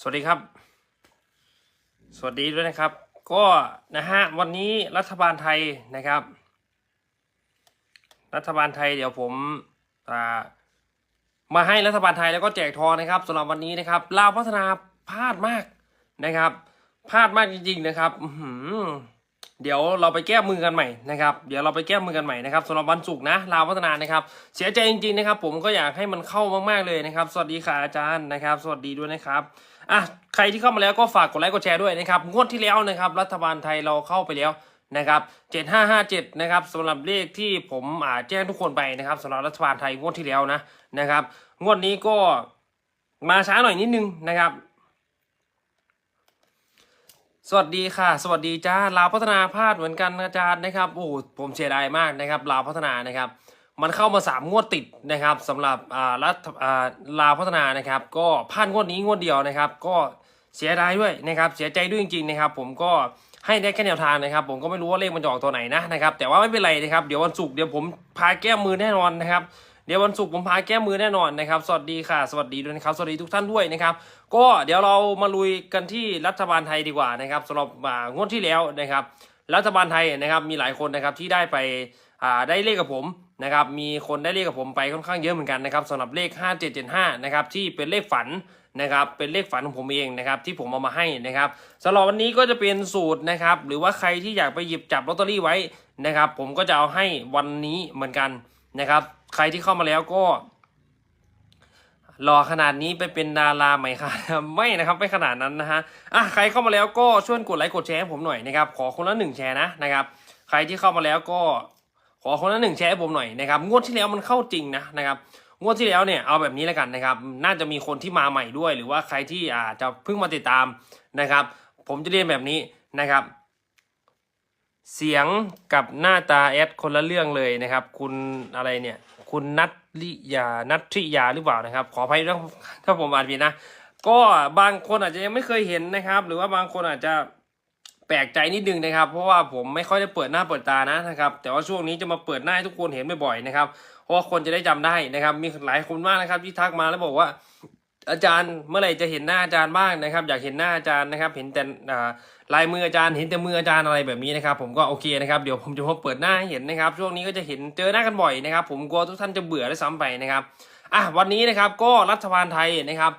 สวัสดีครับ สวัสดีด้วยนะครับ ก็นะฮะวันนี้รัฐบาลไทยนะครับ รัฐบาลไทยเดี๋ยวผมมาให้รัฐบาลไทยแล้วก็แจกทองนะครับสำหรับวันนี้นะครับลาวพัฒนาพลาดมากนะครับพลาดมากจริง ๆ นะครับ อื เดี๋ยวเราไปแก้มือกันใหม่นะครับ เดี๋ยวเราไปแก้มือกันใหม่นะครับสำหรับวันศุกร์นะลาวพัฒนานะครับ เสียใจจริงๆนะครับ ผมก็อยากให้มันเข้ามากๆเลยนะครับ สวัสดีค่ะอาจารย์นะครับ สวัสดีด้วยนะครับอะใครที่เข้ามาแล้วก็ฝากกดไลค์กดแชร์ด้วยนะครับงวดที่แล้วนะครับ รัฐบาลไทยเราเข้าไปแล้วนะครับ7557นะครับสำหรับเลขที่ผมอ่าแจ้งทุกคนไปนะครับสำหรับรัฐบาลไทยงวดที่แล้วนะนะครับ งวดนี้ก็มาช้าหน่อยนิดนึงนะครับ สวัสดีค่ะ สวัสดีจ้าลาวพัฒนาพลาดเหมือนกันอาจารย์นะครับโอ้ผมเสียดายมากนะครับลาวพัฒนานะครับ มันเข้ามาสามงวดติดนะครับสำหรับอ่ารัฐอ่าลาวพัฒนานะครับ ก็พลาดงวดนี้งวดเดียวนะครับ ก็เสียดายด้วยนะครับเสียใจด้วยจริงๆนะครับ ผมก็ให้ได้แค่แนวทางนะครับ ผมก็ไม่รู้ว่าเลขมันจะออกตัวไหนนะนะครับแต่ว่าไม่เป็นไรนะครับเดี๋ยววันศุกร์เดี๋ยวผมพาแก้มือแน่นอนนะครับ เดี๋ยววันศุกร์ผมพาแก้มือแน่นอนนะครับสวัสดีค่ะ สวัสดีด้วยนะครับสวัสดีทุกท่านด้วยนะครับ ก็เดี๋ยวเรามาลุยกันที่รัฐบาลไทยดีกว่านะครับสำหรับอ่างวดที่แล้วนะครับ รัฐบาลไทยนะครับมีหลายคนนะครับที่ได้ไปได้เลขกับผมนะครับมีคนได้เลขกับผมไปค่อนข้างเยอะเหมือนกันนะครับสำหรับเลข 5775นะครับที่เป็นเลขฝันนะครับเป็นเลขฝันของผมเองนะครับที่ผมเอามาให้นะครับสำหรับวันนี้ก็จะเป็นสูตรนะครับหรือว่าใครที่อยากไปหยิบจับลอตเตอรี่ไว้นะครับผมก็จะเอาให้วันนี้เหมือนกัน นะครับ ใครที่เข้ามาแล้วก็รอขนาดนี้ไปเป็นดาราไหมคะไม่นะครับไม่ขนาดนั้นนะฮะอะใครเข้ามาแล้วก็ช่วยกดไลค์กดแชร์ให้ผมหน่อยนะครับขอคนละหนึ่งแชร์นะนะครับ ใครที่เข้ามาแล้วก็ขอคนละหนึ่งแชร์ให้ผมหน่อยนะครับงวดที่แล้วมันเข้าจริงนะนะครับงวดที่แล้วเนี่ยเอาแบบนี้แล้วกันนะครับ น่าจะมีคนที่มาใหม่ด้วย หรือว่าใครที่อาจจะเพิ่งมาติดตามนะครับ ผมจะเรียนแบบนี้นะครับ เสียงกับหน้าตาแอดคนละเรื่องเลยนะครับ คุณอะไรเนี่ย คุณนัทริยานัทริยาหรือเปล่านะครับ ขออภัยถ้าผมอ่านผิดนะ ก็บางคนอาจจะยังไม่เคยเห็นนะครับ หรือว่าบางคนอาจจะแปลกใจนิดนึงนะครับ เพราะว่าผมไม่ค่อยได้เปิดหน้าเปิดตานะนะครับ แต่ว่าช่วงนี้จะมาเปิดหน้าให้ทุกคนเห็นบ่อยๆนะครับ เพราะว่าคนจะได้จำได้นะครับ มีหลายคนมากนะครับที่ทักมาแล้วบอกว่า อาจารย์เมื่อไหร่จะเห็นหน้าอาจารย์บ้างนะครับ อยากเห็นหน้าอาจารย์นะครับ เห็นแต่ลายมืออาจารย์เห็นแต่มืออาจารย์อะไรแบบนี้นะครับ ผมก็โอเคนะครับเดี๋ยวผมจะมาเปิดหน้าให้เห็นนะครับ ช่วงนี้ก็จะเห็นเจอหน้ากันบ่อยนะครับ ผมกลัวทุกท่านจะเบื่อได้ซ้ำไปนะครับอะวันนี้นะครับก็รัฐบาลไทยนะครับ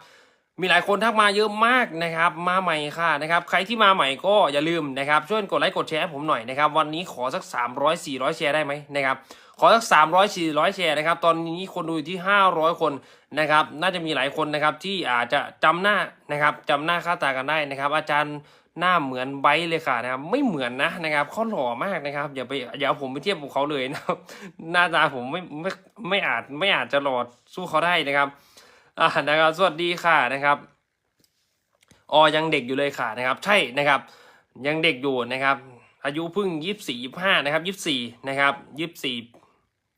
มีหลายคนทักมาเยอะมากนะครับ มาใหม่ค่ะนะครับ ใครที่มาใหม่ก็อย่าลืมนะครับช่วยกดไลค์กดแชร์ผมหน่อยนะครับ วันนี้ขอสัก 300 400แชร์ได้ไหมนะครับ ขอสัก300 400แชร์นะครับ ตอนนี้คนดูอยู่ที่500คนนะครับ น่าจะมีหลายคนนะครับที่อาจจะจำหน้านะครับจำหน้าค่าตากันได้นะครับ อาจารย์หน้าเหมือนไบเลยค่ะนะครับ ไม่เหมือนนะนะครับเขาหล่อมากนะครับ อย่าไปอย่าเอาผมไปเทียบกับเขาเลยนะครับ หน้าตาผมไม่ไม่ไม่อาจไม่อาจจะหล่อสู้เขาได้นะครับอ่านะครับสวัสดีค่ะนะครับออยังเด็กอยู่เลยค่ะนะครับ ใช่นะครับยังเด็กอยู่นะครับ อายุเพิ่งยี่สิบสี่ยี่ห้านะครับยี่สิบสี่นะครับยี่สิบสี่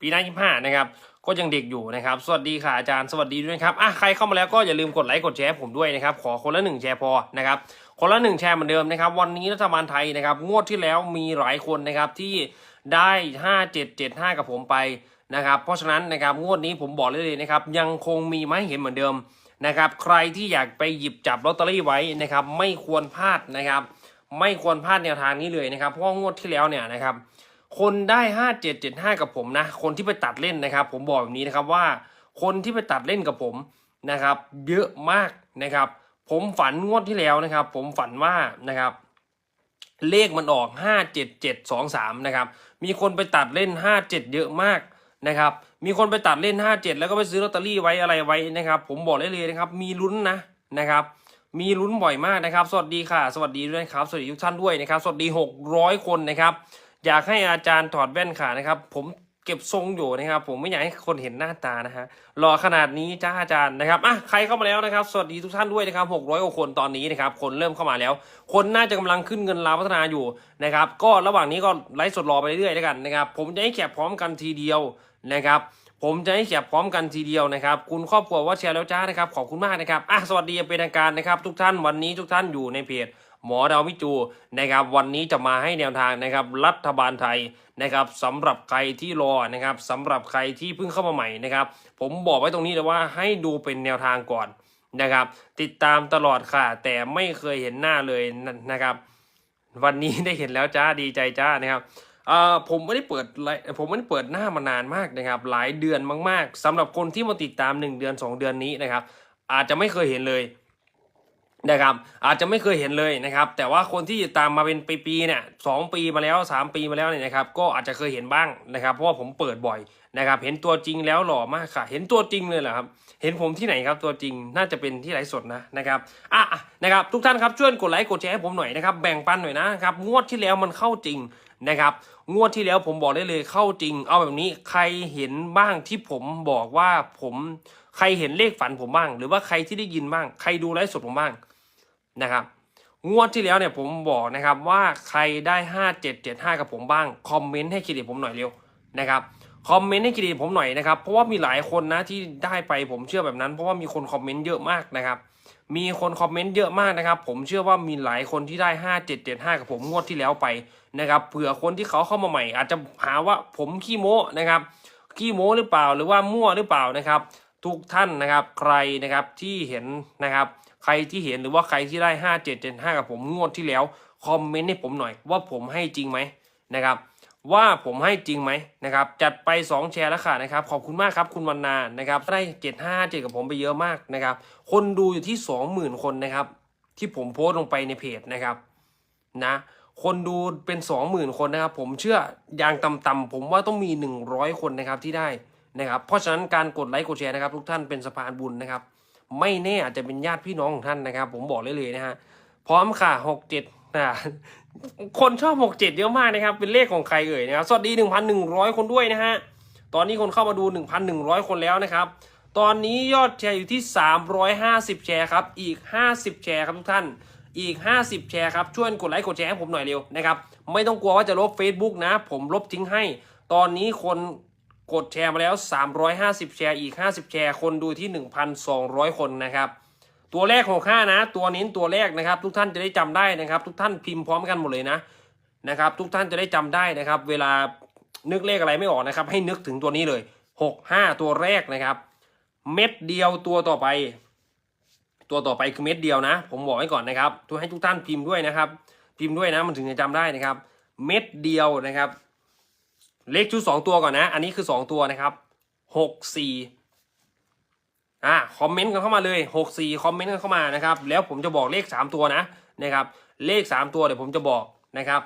ปีหน้ายี่ห้านะครับก็ยังเด็กอยู่นะครับ สวัสดีค่ะอาจารย์ สวัสดีด้วยครับอะใครเข้ามาแล้วก็อย่าลืมกดไลค์กดแชร์ผมด้วยนะครับ ขอคนละหนึ่งแชร์พอนะครับ คนละหนึ่งแชร์เหมือนเดิมนะครับ วันนี้รัฐบาลไทยนะครับ งวดที่แล้วมีหลายคนนะครับที่ได้ห้าเจ็ดเจ็ดห้ากับผมไปนะครับ เพราะฉะนั้นนะครับงวดนี้ผมบอกเลยนะครับ ยังคงมีมาให้เห็นเหมือนเดิมนะครับ ใครที่อยากไปหยิบจับลอตเตอรี่ไว้นะครับ ไม่ควรพลาดนะครับ ไม่ควรพลาดแนวทางนี้เลยนะครับ เพราะงวดที่แล้วเนี่ยนะครับ คนได้ห้าเจ็ดเจ็ดห้ากับผมนะ คนที่ไปตัดเล่นนะครับ ผมบอกแบบนี้นะครับว่า คนที่ไปตัดเล่นกับผมนะครับ เยอะมากนะครับ ผมฝันงวดที่แล้วนะครับ ผมฝันว่านะครับเลขมันออกห้าเจ็ดเจ็ดสองสามนะครับ มีคนไปตัดเล่นห้าเจ็ดเยอะมากนะครับ มีคนไปตัดเล่นห้าเจ็ดแล้วก็ไปซื้อลอตเตอรี่ไว้อะไรไว้นะครับ ผมบอกได้เลยนะครับ มีลุ้นนะนะครับ มีลุ้นบ่อยมากนะครับ สวัสดีค่ะ สวัสดีด้วยครับ สวัสดีทุกท่านด้วยนะครับ สวัสดีหกร้อยคนนะครับ อยากให้อาจารย์ถอดแว่นค่ะนะครับ ผมเก็บทรงอยู่นะครับ ผมไม่อยากให้คนเห็นหน้าตานะฮะรอขนาดนี้จ้าอาจารย์นะครับอะใครเข้ามาแล้วนะครับ สวัสดีทุกท่านด้วยนะครับหกร้อยกว่าคนตอนนี้นะครับ คนเริ่มเข้ามาแล้ว คนน่าจะกำลังขึ้นเงินลาพัฒนาอยู่นะครับ ก็ระหว่างนี้ก็ไลฟ์สดรอไปเรื่อยๆแล้วกันนะครับ ผมจะให้แคปพร้อมกันทีเดียวนะครับผมจะให้แคปพร้อมกันทีเดียวนะครับ คุณครอบครัวว่าแชร์แล้วจ้านะครับ ขอบคุณมากนะครับอะสวัสดีเป็นทางการนะครับ ทุกท่านวันนี้ทุกท่านอยู่ในเพจ หมอดาวมิจูนะครับวันนี้จะมาให้แนวทางนะครับรัฐบาลไทยนะครับสำหรับใครที่รอนะครับสำหรับใครที่เพิ่งเข้ามาใหม่นะครับ ผมบอกไว้ตรงนี้เลยว่าให้ดูเป็นแนวทางก่อนนะครับ ติดตามตลอดค่ะ แต่ไม่เคยเห็นหน้าเลยนะนะครับ วันนี้ได้เห็นแล้วจ้าดีใจจ้านะครับเอ่อผมไม่ได้เปิดผมไม่ได้เปิดหน้ามานานมากนะครับ หลายเดือนมาก ๆสำหรับคนที่มาติดตาม 1 เดือน 2 เดือนนี้นะครับ อาจจะไม่เคยเห็นเลย นะครับอาจจะไม่เคยเห็นเลยนะครับ แต่ว่าคนที่ติดตามมาเป็นปีๆเนี่ยสองปีมาแล้ว 3 ปีมาแล้วเนี่ยนะครับ ก็อาจจะเคยเห็นบ้างนะครับ เพราะว่าผมเปิดบ่อยนะครับ เห็นตัวจริงแล้วหล่อมากค่ะ เห็นตัวจริงเลยเหรอครับ เห็นผมที่ไหนครับตัวจริงน่าจะเป็นที่ไลฟ์สดนะนะครับอะอะนะครับทุกท่านครับช่วยกดไลค์กดแชร์ให้ผมหน่อยนะครับแบ่งปันหน่อยนะครับงวดที่แล้วมันเข้าจริงนะครับงวดที่แล้วผมบอกได้เลยเข้าจริง เอาแบบนี้ใครเห็นบ้างที่ผมบอกว่าผมใครเห็นเลขฝันผมบ้าง หรือว่าใครที่ได้ยินบ้าง ใครดูไลฟ์สดผมบ้าง นะครับ งวดที่แล้วเนี่ยผมบอกนะครับว่าใครได้ห้าเจ็ดเจ็ดห้ากับผมบ้าง คอมเมนต์ให้เครดิตผมหน่อยเร็วนะครับคอมเมนต์ให้เครดิตผมหน่อยนะครับ เพราะว่ามีหลายคนนะที่ได้ไปผมเชื่อแบบนั้น เพราะว่ามีคนคอมเมนต์เยอะมากนะครับ มีคนคอมเมนต์เยอะมากนะครับ ผมเชื่อว่ามีหลายคนที่ได้ห้าเจ็ดเจ็ดห้ากับผมงวดที่แล้วไปนะครับเผื่อคนที่เขาเข้ามาใหม่ อาจจะหาว่าผมขี้โม้นะครับขี้โม้หรือเปล่าหรือว่ามั่วหรือเปล่านะครับ ทุกท่านนะครับใครนะครับที่เห็นนะครับ ใครที่เห็นหรือว่าใครที่ได้ห้าเจ็ดเจ็ดห้ากับผมงวดที่แล้วคอมเมนต์ให้ผมหน่อยว่าผมให้จริงไหมนะครับ ว่าผมให้จริงไหมนะครับ จัดไป 2 แชร์แล้วค่ะนะครับ ขอบคุณมากครับคุณวันนานะครับได้เจ็ดห้าเจ็ดกับผมไปเยอะมากนะครับ คนดูอยู่ที่ 20,000 คนนะครับ ที่ผมโพสต์ลงไปในเพจนะครับนะคนดูเป็น 20,000 คนนะครับ ผมเชื่ออย่างต่ำๆผมว่าต้องมี 100 คนนะครับที่ได้นะครับ เพราะฉะนั้นการกดไลค์กดแชร์นะครับ ทุกท่านเป็นสะพานบุญนะครับ ไม่แน่อาจจะเป็นญาติพี่น้องของท่านนะครับ ผมบอกเลยเลยนะฮะพร้อมค่ะหกเจ็ดนะคนชอบหกเจ็ดเยอะมากนะครับ เป็นเลขของใครเอ่ยนะครับสวัสดีหนึ่งพันหนึ่งร้อยคนด้วยนะฮะตอนนี้คนเข้ามาดูหนึ่งพันหนึ่งร้อยคนแล้วนะครับ ตอนนี้ยอดแชร์อยู่ที่สามร้อยห้าสิบแชร์ครับอีกห้าสิบแชร์ครับทุกท่านอีก 50 แชร์ครับ ช่วยกดไลค์กดแชร์ให้ผมหน่อยเร็วนะครับ ไม่ต้องกลัวว่าจะลบ Facebook นะ ผมลบทิ้งให้ ตอนนี้คน กดแชร์มาแล้ว 350 แชร์อีก 50 แชร์ คนดูที่ 1,200 คนนะครับ ตัวแรกของค่านะ ตัวนี้ตัวแรกนะครับ ทุกท่านจะได้จำได้นะครับ ทุกท่านพิมพ์พร้อมกันหมดเลยนะนะครับ ทุกท่านจะได้จำได้นะครับ เวลานึกเลขอะไรไม่ออกนะครับ ให้นึกถึงตัวนี้เลย 65 ตัวแรกนะครับ เม็ดเดียวตัวต่อไป ตัวต่อไปคือเม็ดเดียวนะ ผมบอกไว้ก่อนนะครับทุกให้ทุกท่านพิมพ์ด้วยนะครับ พิมพ์ด้วยนะมันถึงจะจำได้นะครับ เม็ดเดียวนะครับ เลขชุดสองตัวก่อนนะ อันนี้คือสองตัวนะครับหกสี่อ่าคอมเมนต์กันเข้ามาเลยหกสี่คอมเมนต์กันเข้ามานะครับ แล้วผมจะบอกเลขสามตัวนะนะครับ เลขสามตัวเดี๋ยวผมจะบอกนะครับ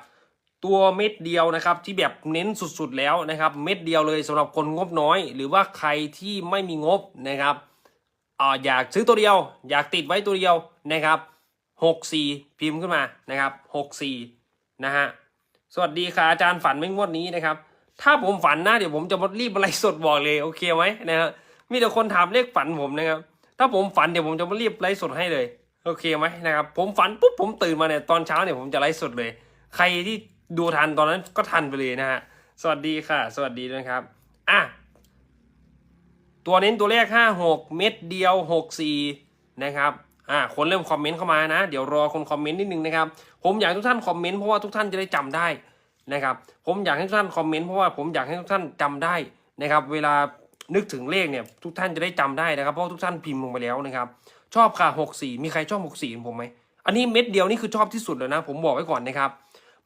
ตัวเม็ดเดียวนะครับที่แบบเน้นสุดๆแล้วนะครับ เม็ดเดียวเลยสำหรับคนงบน้อย หรือว่าใครที่ไม่มีงบนะครับอ่าอยากซื้อตัวเดียว อยากติดไว้ตัวเดียวนะครับหกสี่พิมพ์ขึ้นมานะครับหกสี่นะฮะสวัสดีค่ะอาจารย์ฝันไม่งวดนี้นะครับ ถ้าผมฝันนะเดี๋ยวผมจะมารีบอะไรสดบอกเลยโอเคไหมนะครับมีแต่คนถามเลขฝันผมนะครับ ถ้าผมฝันเดี๋ยวผมจะมารีบไลฟ์สดให้เลย โอเคไหมนะครับ ผมฝันปุ๊บผมตื่นมาเนี่ยตอนเช้าเนี่ยผมจะไลฟ์สดเลย ใครที่ดูทันตอนนั้นก็ทันไปเลยนะฮะ สวัสดีค่ะ สวัสดีนะครับ อะ ตัวเน้นตัวแรก5 6เม็ดเดียว6 4นะครับ อ่าคนเริ่มคอมเมนต์เข้ามานะ เดี๋ยวรอคนคอมเมนต์นิดนึงนะครับ ผมอยากทุกท่านคอมเมนต์เพราะว่าทุกท่านจะได้จำได้ นะครับ ผมอยากให้ทุกท่านคอมเมนต์เพราะว่าผมอยากให้ทุกท่านจำได้นะครับ เวลานึกถึงเลขเนี่ยทุกท่านจะได้จำได้นะครับ เพราะทุกท่านพิมพ์ลงไปแล้วนะครับ ชอบค่ะ6 4มีใครชอบ6 4เหมือนผมไหมอันนี้เม็ดเดียวนี่คือชอบที่สุดแล้วนะ ผมบอกไว้ก่อนนะครับ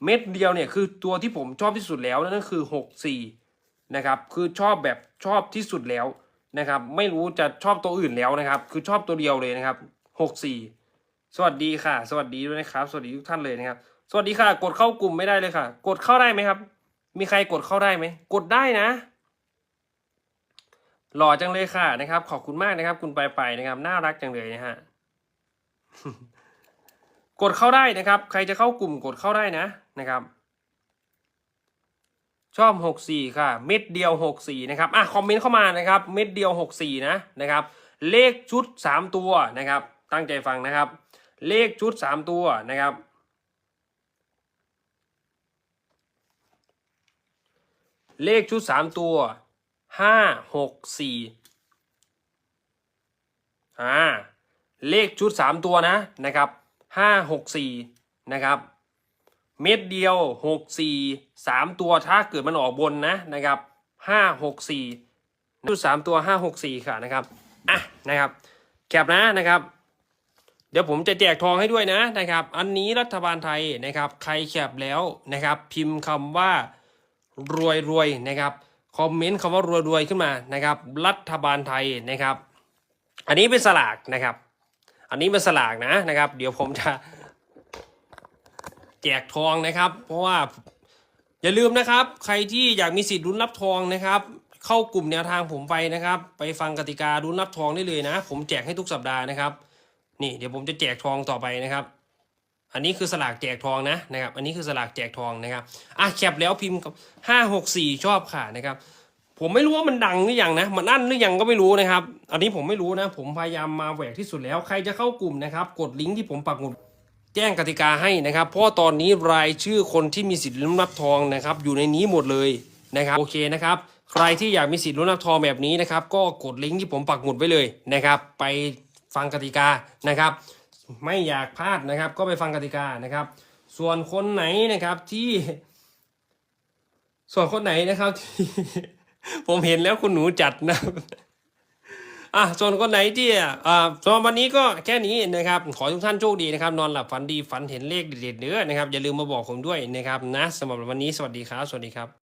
เม็ดเดียวเนี่ยคือตัวที่ผมชอบที่สุดแล้วนั่นคือ6 4นะครับคือชอบแบบชอบที่สุดแล้วนะครับไม่รู้จะชอบตัวอื่นแล้วนะครับ คือชอบตัวเดียวเลยนะครับหกสี่สวัสดีค่ะ สวัสดีด้วยนะครับ สวัสดีทุกท่านเลยนะครับ สวัสดีค่ะ กดเข้ากลุ่มไม่ได้เลยค่ะ กดเข้าได้ไหมครับ มีใครกดเข้าได้ไหม กดได้นะ หล่อจังเลยค่ะนะครับ ขอบคุณมากนะครับ คุณไปไปนะครับ น่ารักจังเลยนะฮะ กดเข้าได้นะครับ ใครจะเข้ากลุ่มกดเข้าได้นะนะครับ ชอบ64ค่ะ เม็ดเดียว64นะครับอะคอมเมนต์เข้ามานะครับ เม็ดเดียว64นะนะครับ เลขชุด3ตัวนะครับ ตั้งใจฟังนะครับ เลขชุด3ตัวนะครับ เลขชุด3ตัว5 6 4อ่าเลขชุด3ตัวนะนะครับ5 6 4นะครับ เม็ดเดียวหกสี่สามตัวถ้าเกิดมันออกบนนะนะครับห้าหกสี่ชุดสามตัวห้าหกสี่ค่ะนะครับอะนะครับแคปนะนะครับเดี๋ยวผมจะแจกทองให้ด้วยนะนะครับ อันนี้รัฐบาลไทยนะครับ ใครแคปแล้วนะครับ พิมพ์คำว่า รวยรวยนะครับคอมเมนต์คำว่ารวยรวยขึ้นมานะครับ รัฐบาลไทยนะครับ อันนี้เป็นสลากนะครับ อันนี้เป็นสลากนะนะครับ เดี๋ยวผมจะแจกทองนะครับ เพราะว่าอย่าลืมนะครับ ใครที่อยากมีสิทธิ์ลุ้นรับทองนะครับ เข้ากลุ่มแนวทางผมไปนะครับ ไปฟังกติกาลุ้นรับทองได้เลยนะ ผมแจกให้ทุกสัปดาห์นะครับ นี่เดี๋ยวผมจะแจกทองต่อไปนะครับ อันนี้คือสลากแจกทองนะนะครับ อันนี้คือสลากแจกทองนะครับอะแคปแล้วพิมพ์ห้าหกสี่ชอบค่ะนะครับ ผมไม่รู้ว่ามันดังหรือยังนะ มันอั้นหรือยังก็ไม่รู้นะครับ อันนี้ผมไม่รู้นะ ผมพยายามมาแหวกที่สุดแล้ว ใครจะเข้ากลุ่มนะครับ กดลิงก์ที่ผมปักหมุดแจ้งกติกาให้นะครับ เพราะตอนนี้รายชื่อคนที่มีสิทธิ์ลุ้นรับทองนะครับ อยู่ในนี้หมดเลยนะครับ โอเคนะครับ ใครที่อยากมีสิทธิ์ลุ้นรับทองแบบนี้นะครับ ก็กดลิงก์ที่ผมปักหมุดไว้เลยนะครับ ไปฟังกติกานะครับ ไม่อยากพลาดนะครับ ก็ไปฟังกติกานะครับ ส่วนคนไหนนะครับที่ ส่วนคนไหนนะครับที่ผมเห็นแล้วคุณหนูจัดนะอะส่วนคนไหนที่อ่าสำหรับวันนี้ก็แค่นี้นะครับ ขอทุกท่านโชคดีนะครับ นอนหลับฝันดีฝันเห็นเลขเด็ดๆเนื้อนะครับ อย่าลืมมาบอกผมด้วยนะครับนะสำหรับวันนี้สวัสดีครับ สวัสดีครับ